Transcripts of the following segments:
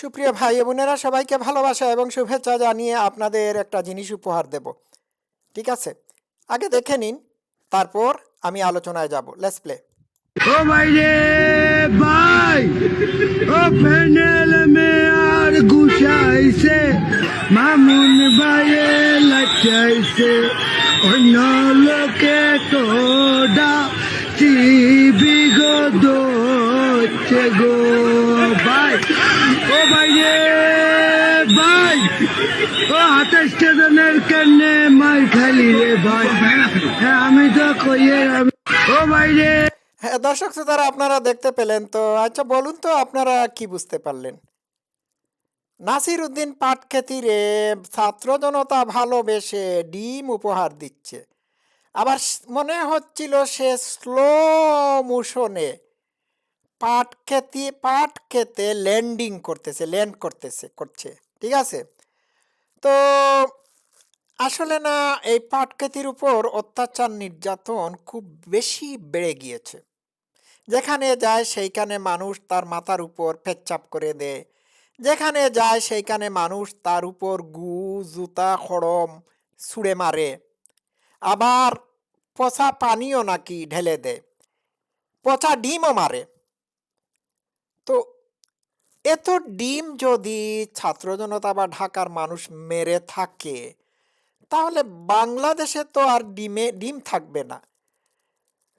সুপ্রিয় ভাই বোনেরা, সবাইকে ভালোবাসা এবং শুভেচ্ছা জানিয়ে আপনাদের একটা জিনিস উপহার দেব। ঠিক আছে? আগে দেখে নিন, তারপর আমি আলোচনায় যাব। লেটস প্লে ও ভাই রে ভাই, ও প্যানেল মে আর গুছাইছে, মামুন ভাইয়ে লাচাইছে অন্য লোকে তো ডাকি বিগত হচ্ছে গো। ও ভাই রে, ভাই। ও হাতে স্টেশনের কেনে মার খালি রে ভাই। হ্যাঁ আমি তো কইয়ে আমি ও ভাই রে। হ্যাঁ দর্শক শ্রোতারা, আপনারা দেখতে পেলেন তো। আচ্ছা বলুন তো, আপনারা কি বুঝতে পারলেন? নাসির উদ্দিন পাটক্ষেতিরে ছাত্র জনতা ভালোবেসে ডিম উপহার দিচ্ছে। আবার মনে হচ্ছিল সে স্লো মোশনে পাট খেতি, পাট খেতে ল্যান্ডিং করতেছে ল্যান্ড করতেছে, করছে, ঠিক আছে? তো আসলে না, এই পাট খেতির উপর অত্যাচার নির্যাতন খুব বেশি বেড়ে গিয়েছে। যেখানে যায় সেইখানে মানুষ তার মাথার উপর পেচ্চাপ করে দেয়। যেখানে যায় সেইখানে মানুষ তার উপর গু, জুতা, খড়ম ছুঁড়ে মারে। আবার পচা পানিও নাকি ঢেলে দেয়। পচা ডিমও মারে। তো এত ডিম যদি ছাত্র জনতা বা ঢাকার মানুষ মেরে থাকে, তাহলে বাংলাদেশে তো আর ডিমে, ডিম থাকবে না।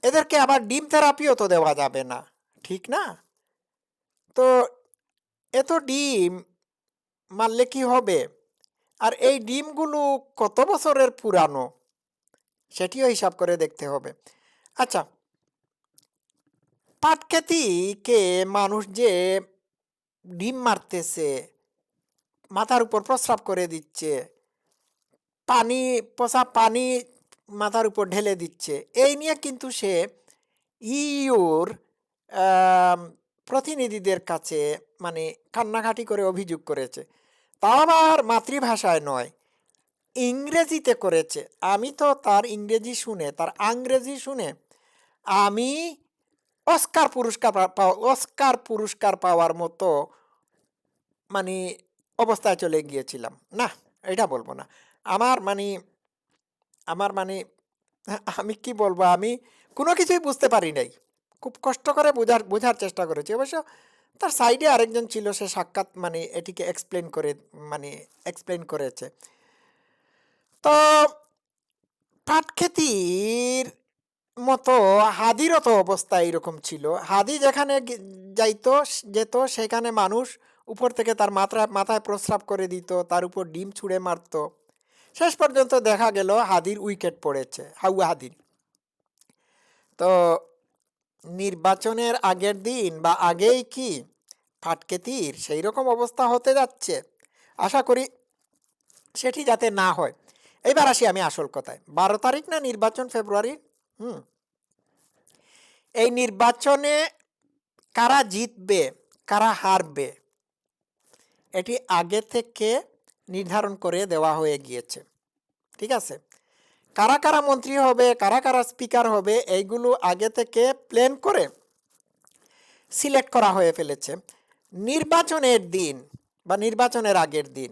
এদেরকে আবার ডিম থেরাপিও তো দেওয়া যাবে না, ঠিক না? তো এত ডিম মারলে কি হবে? আর এই ডিমগুলো কত বছরের পুরানো? সেটিও হিসাব করে দেখতে হবে। আচ্ছা পাটখ্যাতিকে মানুষ যে ডিম মারতেছে, মাথার উপর প্রস্রাব করে দিচ্ছে, পানি, পচা পানি মাথার উপর ঢেলে দিচ্ছে, এই নিয়ে কিন্তু সে ইউর প্রতিনিধিদের কাছে মানে কান্নাকাটি করে অভিযোগ করেছে। তাও আবার মাতৃভাষায় নয়, ইংরেজিতে করেছে। আমি তো তার ইংরেজি শুনে, তার আংরেজি শুনে আমি অস্কার পুরস্কার অস্কার পুরস্কার পাওয়ার মতো মানে অবস্থায় চলে গিয়েছিলাম। না, এটা বলব না। আমার মানে আমার মানে আমি কি বলব? আমি কোনো কিছুই বুঝতে পারি নাই। খুব কষ্ট করে বোঝার বোঝার চেষ্টা করেছি। অবশ্য তার সাইডে আরেকজন ছিল, সে সাক্ষাৎ মানে এটিকে এক্সপ্লেন করে মানে এক্সপ্লেন করেছে। তো পাটক্ষেতির মতো হাদিরও তো অবস্থা এরকম ছিল। হাদি যেখানে যাইতো যেত, সেখানে মানুষ উপর থেকে তার মাথায় মাথায় প্রস্রাব করে দিত, তার উপর ডিম ছুঁড়ে মারতো। শেষ পর্যন্ত দেখা গেল হাদির উইকেট পড়েছে, হাউয়া হাদির। তো নির্বাচনের আগের দিন বা আগেই কি ফাটকেতির সেই রকম অবস্থা হতে যাচ্ছে। আশা করি সেটি যাতে না হয়। এইবার আসি আমি আসল কথায়। বারো তারিখ না নির্বাচন ফেব্রুয়ারি হুম। এই নির্বাচনে কারা জিতবে, কারা হারবে, এটি আগে থেকে নির্ধারণ করে দেওয়া হয়ে গিয়েছে, ঠিক আছে? কারা কারা মন্ত্রী হবে, কারা কারা স্পিকার হবে, এইগুলো আগে থেকে প্ল্যান করে সিলেক্ট করা হয়ে ফেলেছে। নির্বাচনের দিন বা নির্বাচনের আগের দিন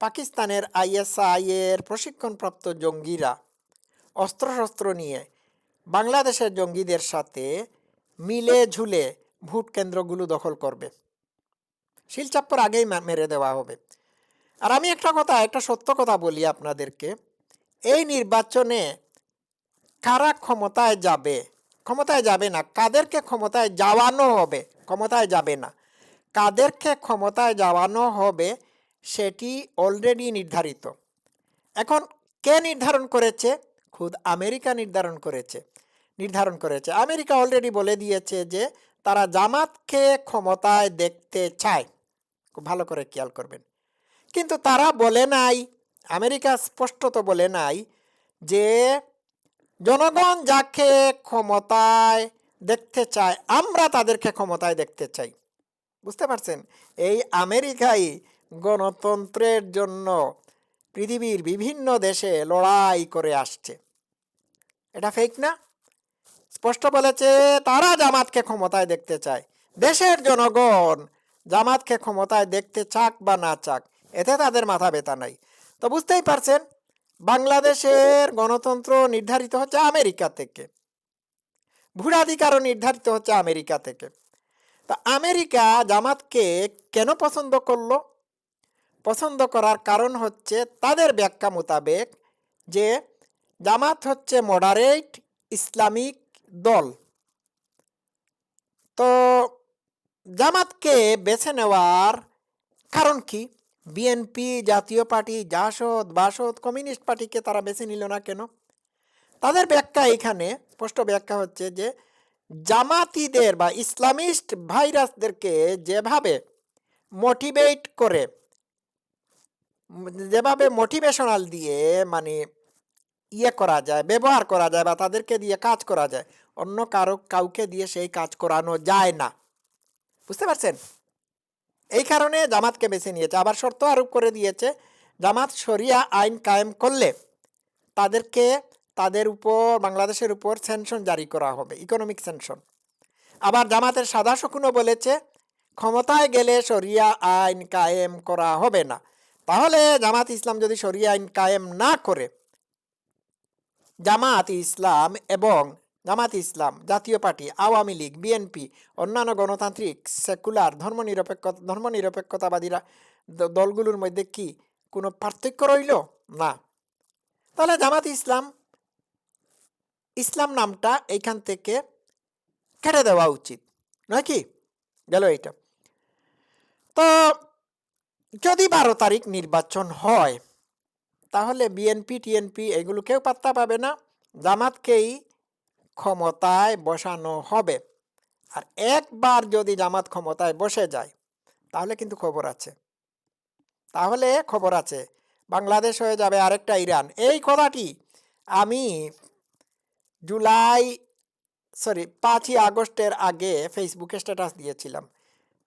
পাকিস্তানের আইএসআইয়ের প্রশিক্ষণপ্রাপ্ত জঙ্গিরা অস্ত্রশস্ত্র নিয়ে বাংলাদেশের জঙ্গিদের সাথে মিলে ঝুলে ভোট কেন্দ্রগুলো দখল করবে। শিলচাপ্পর আগেই মেরে দেওয়া হবে। আর আমি একটা কথা, একটা সত্য কথা বলি আপনাদেরকে। এই নির্বাচনে কারা ক্ষমতায় যাবে? ক্ষমতায় যাবে না। কাদেরকে ক্ষমতায় যাওয়ানো হবে? ক্ষমতায় যাবে না। কাদেরকে ক্ষমতায় যাওয়ানো হবে সেটি অলরেডি নির্ধারিত। এখন কে নির্ধারণ করেছে? খুদ আমেরিকা নির্ধারণ করেছে নির্ধারণ করেছে। আমেরিকা অলরেডি বলে দিয়েছে যে, তারা জামাতকে ক্ষমতায় দেখতে চায়। খুব ভালো করে খেয়াল করবেন। কিন্তু তারা বলে নাই, আমেরিকা স্পষ্টত বলে নাই যে, জনগণ যাকে ক্ষমতায় দেখতে চায়, আমরা তাদেরকে ক্ষমতায় দেখতে চাই। বুঝতে পারছেন? এই আমেরিকাই গণতন্ত্রের জন্য পৃথিবীর বিভিন্ন দেশে লড়াই করে আসছে। এটা ফেক না। স্পষ্ট বলেছে, তারা জামাতকে ক্ষমতায় দেখতে চায়। দেশের জনগণ জামাতকে ক্ষমতায় দেখতে চাক বা না চাক, এতে তাদের মাথা ব্যথা নাই। তো বুঝতেই পারছেন, বাংলাদেশের গণতন্ত্র নির্ধারিত হচ্ছে আমেরিকা থেকে। ভোটাধিকারও নির্ধারিত হচ্ছে আমেরিকা থেকে। তা আমেরিকা জামাতকে কেন পছন্দ করল? পছন্দ করার কারণ হচ্ছে তাদের ব্যাখ্যা মোতাবেক যে জামাত হচ্ছে মডারেট ইসলামিক দল। তো জামাতকে বেছে নেওয়ার কারণ কি? বিএনপি জাতীয় পার্টি, জাসদ, বাসদ, কমিউনিস্ট পার্টিকে তারা বেছে নিল না কেন? তাদের ব্যাখ্যা এখানে, স্পষ্ট ব্যাখ্যা হচ্ছে যে জামাতিদের বা ইসলামিস্ট ভাইরাসদেরকে যেভাবে মোটিভেট করে, যেভাবে মোটিভেশনাল দিয়ে মানে ইয়ে করা যায়, ব্যবহার করা যায় বা তাদেরকে দিয়ে কাজ করা যায়। অন্য কারও, কাউকে দিয়ে সেই কাজ করানো যায় না। বুঝতে পারছেন? এই কারণে জামাতকে বেছে নিয়েছে। আবার শর্ত আরোপ করে দিয়েছে, জামাত শরিয়া আইন কায়েম করলে তাদেরকে, তাদের উপর, বাংলাদেশের উপর স্যাংশন জারি করা হবে ইকোনমিক স্যাংশন আবার জামাতের সাদা শকুনও বলেছে, ক্ষমতায় গেলে শরিয়া আইন কায়েম করা হবে না। তাহলে জামাত ইসলাম যদি শরিয়া আইন কায়েম না করে জামাত ইসলাম এবং জামাত ইসলাম জাতীয় পার্টি, আওয়ামী লীগ, বিএনপি, অন্যান্য গণতান্ত্রিক, সেকুলার, ধর্মনিরপেক্ষ, ধর্মনিরপেক্ষতাবাদীরা দলগুলোর মধ্যে কি কোনো পার্থক্য রইল? না। তাহলে জামাত ইসলাম ইসলাম নামটা এইখান থেকে কেটে দেওয়া উচিত। নয় কি? গেল এইটা। তো যদি বারো তারিখ নির্বাচন হয় তাহলে বিএনপি, টিএনপি এগুলো কেউ পাত্তা পাবে না। জামাতকেই ক্ষমতায় বসানো হবে। আর একবার যদি জামাত ক্ষমতায় বসে যায়, তাহলে কিন্তু খবর আছে। তাহলে খবর আছে। বাংলাদেশ হয়ে যাবে আরেকটা ইরান। এই কথাটি আমি জুলাই, সরি, পাঁচই আগস্টের আগে ফেসবুকে স্ট্যাটাস দিয়েছিলাম।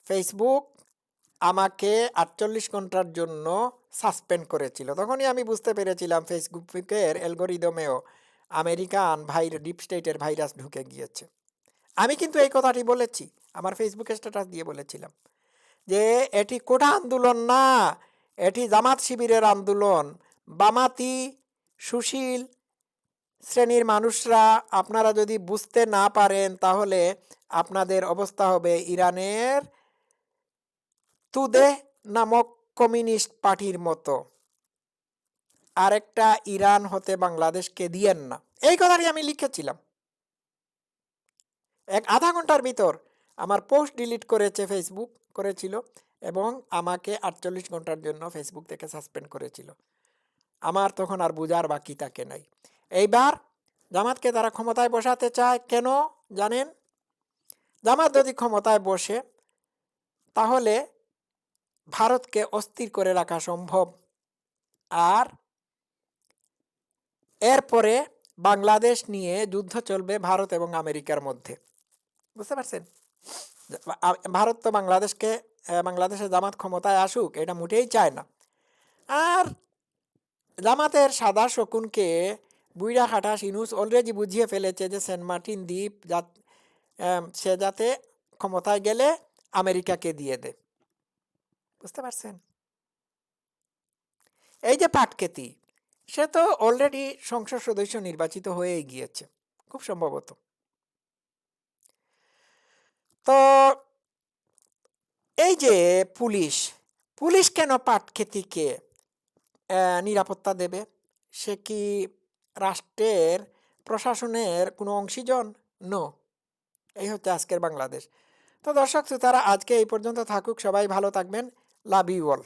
ফেসবুক আমাকে আটচল্লিশ ঘণ্টার জন্য সাসপেন্ড করেছিল। তখনই আমি বুঝতে পেরেছিলাম ফেসবুকের অ্যালগোরিদমেও আমেরিকান ভাই ডিপ স্টেটের ভাইরাস ঢুকে গিয়েছে। আমি কিন্তু এই কথাটি বলেছি, আমার ফেসবুকে স্ট্যাটাস দিয়ে বলেছিলাম যে, এটি কোটা আন্দোলন না, এটি জামাত শিবিরের আন্দোলন। বামাতি, সুশীল শ্রেণির মানুষরা, আপনারা যদি বুঝতে না পারেন তাহলে আপনাদের অবস্থা হবে ইরানের তুদে নামক কমিউনিস্ট পার্টির মতো। আরেকটা ইরান হতে বাংলাদেশকে দিয়েন না। এই কথাটি আমি লিখেছিলাম। এক আধা ঘণ্টার ভিতর আমার পোস্ট ডিলিট করেছে ফেসবুক করেছিল এবং আমাকে আটচল্লিশ ঘণ্টার জন্য ফেসবুক থেকে সাসপেন্ড করেছিল। আমার তখন আর বুঝার বাকি থাকে নাই। এইবার জামাতকে তারা ক্ষমতায় বসাতে চায় কেন জানেন? জামাত যদি ক্ষমতায় বসে, তাহলে ভারতকে অস্থির করে রাখা সম্ভব। আর এরপরে বাংলাদেশ নিয়ে যুদ্ধ চলবে ভারত এবং আমেরিকার মধ্যে। বুঝতে পারছেন? ভারত তো বাংলাদেশকে আহ, বাংলাদেশে জামাত ক্ষমতায় আসুক এটা মোটেই চায় না। আর জামাতের সাদা শকুনকে বুইরা খাটা সিনুস অলরেডি বুঝিয়ে ফেলেছে যে সেন্ট মার্টিন দ্বীপ যা সে যাতে ক্ষমতায় গেলে আমেরিকাকে দিয়ে দেয়। বুঝতে পারছেন? এই যে পাটকেতি সে তো অলরেডি সংসদ সদস্য নির্বাচিত হয়ে গিয়েছে খুব সম্ভবত। তো এই যে পুলিশ পুলিশ কেন পাটকেতিকে আহ, নিরাপত্তা দেবে? সে কি রাষ্ট্রের প্রশাসনের কোনো অংশীজন? নো এই হচ্ছে আজকের বাংলাদেশ। তো দর্শক শ্রোতারা আজকে এই পর্যন্ত থাকুক সবাই ভালো থাকবেন। love you all.